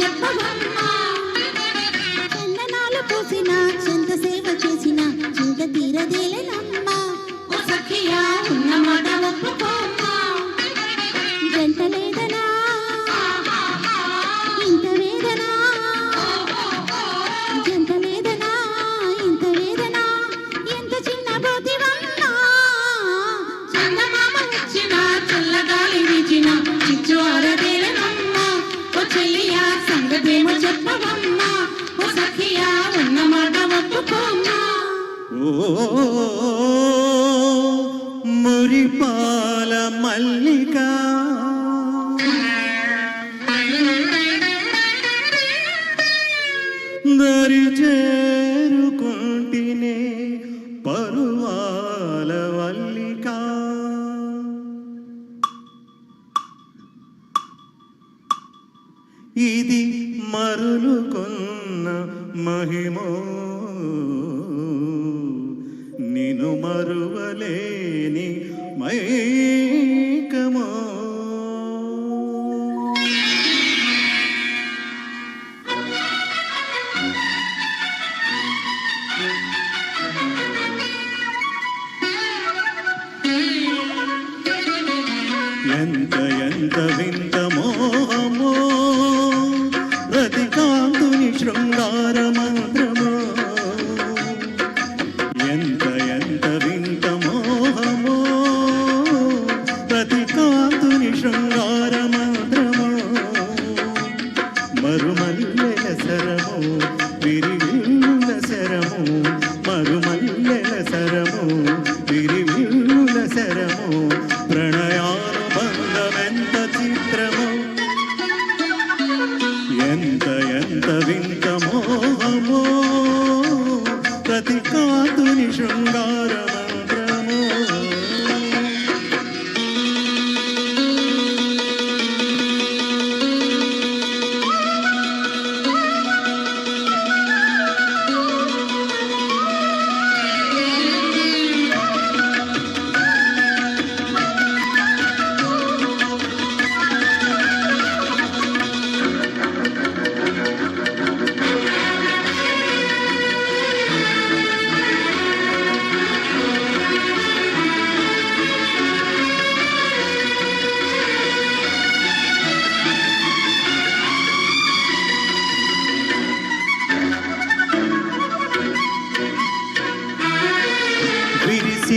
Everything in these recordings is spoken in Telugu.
చెప్పగా మురిపాల మల్లిక. దరి చేరుకుంటినే పరువాల వల్లిక. ఇది మరులుకున్న మహిమో. నిను మరువలేని మైకమో. ఎంత ఎంత వింత మోహమో ప్రతి కాంతుని శృంగార విరివిల్లుల శరము మరుమల్లెల సరము విరివిల్లుల శరము ప్రణయానుబంధమెంత చిత్రము. ఎంత ఎంత వింత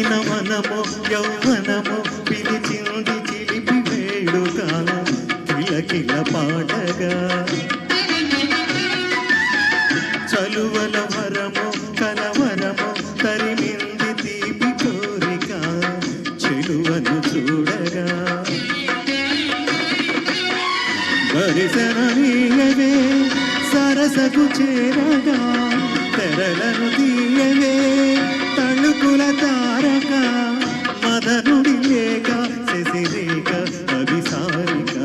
విరిసిన మనము యౌవనము పిలిచింది చిలిపి వేడుక కిలకిల పాటగా. చలువల వరము కలవరము తరిమింది తీపి కోరిక. చెలువను చూడగా. దర్శనమీయవే సరసకు చేరగా. తెరలను తీయవే తళుకుల తారక మదనుడి లేక శశిరేఖ అభిసారిక.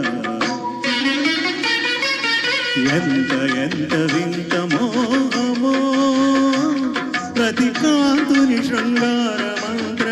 ఎంత ఎంత వింత మోహమో ప్రతి కాంతుని శృంగారమంత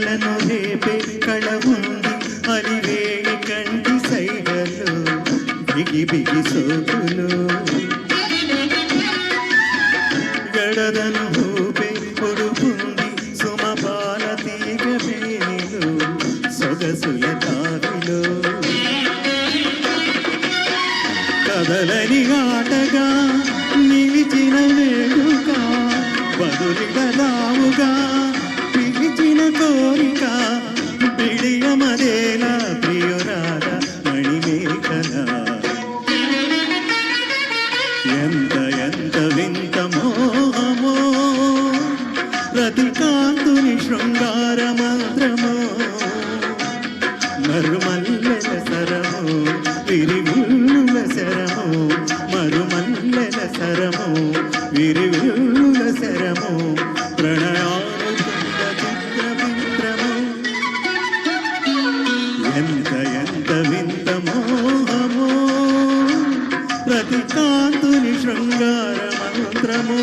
కలలను రేపే కళ ఉంది కంటి సైగలు బిగి బిగి సోకులు. గడదను హూపే పొడుపుంది సుమపాల తీగ మేనిలు సొగసుల దారిలో కదలని ఆటగా నిలిచిన వేడుక బదులిగలావుగా పిలిచిన కోరిక పిడియమదేల ప్రియురాల మణిమేఖల ఎంత ఎంత వింత మోహమో రతికాంతుని శృంగార మాత్రమో. మరుమల్లెల సరము విరివిల్లుల శరము మరుమల్లెల సరము విరివిల్లుల శరము. శృంగార మంత్రము.